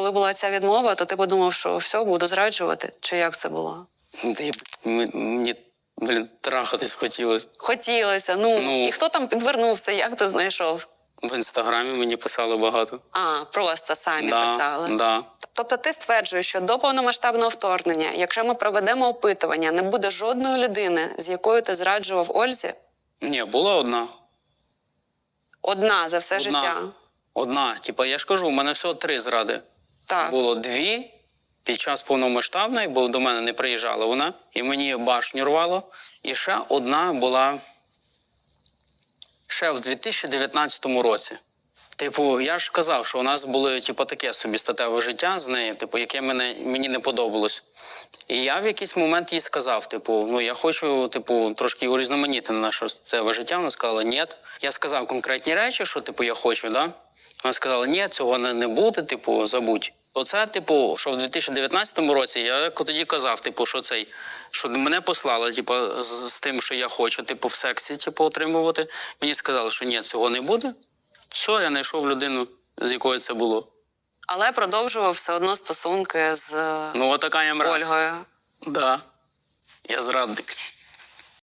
коли була ця відмова, то ти подумав, що все, буду зраджувати? Чи як це було? Та я, мені, блін, трахатись хотілося. Хотілося. Ну, Ну. і хто там підвернувся? Як ти знайшов? В інстаграмі мені писали багато. А, просто самі да, писали. Да. Тобто ти стверджуєш, що до повномасштабного вторгнення, якщо ми проведемо опитування, не буде жодної людини, з якою ти зраджував Ользі, Ні, була одна. одна за все Одна. життя. Одна. Типа, я ж кажу, у мене всього три зради. Так. Було дві під час повномасштабної, бо до мене не приїжджала вона, і мені башню рвало. І ще одна була ще в 2019 році. Типу, я ж казав, що у нас було типу, таке собі статеве життя з нею, типу, яке мене, мені не подобалось. І я в якийсь момент їй сказав: типу, ну я хочу, типу, трошки урізноманітне наше статеве життя. Вона сказала, ні. Я сказав конкретні речі, що типу я хочу, да? Вона сказала, ні, цього не, буде, типу, забудь. Оце, типу, що в 2019 році я тоді казав, типу, що цей, що мене послали, типу, з, з тим, що я хочу, типу, в сексі, типу, отримувати. Мені сказали, що ні, цього не буде. Все, я знайшов людину, з якою це було. Але продовжував все одно стосунки з Ну, отака я мразь. Ольгою. Да. Я зрадник.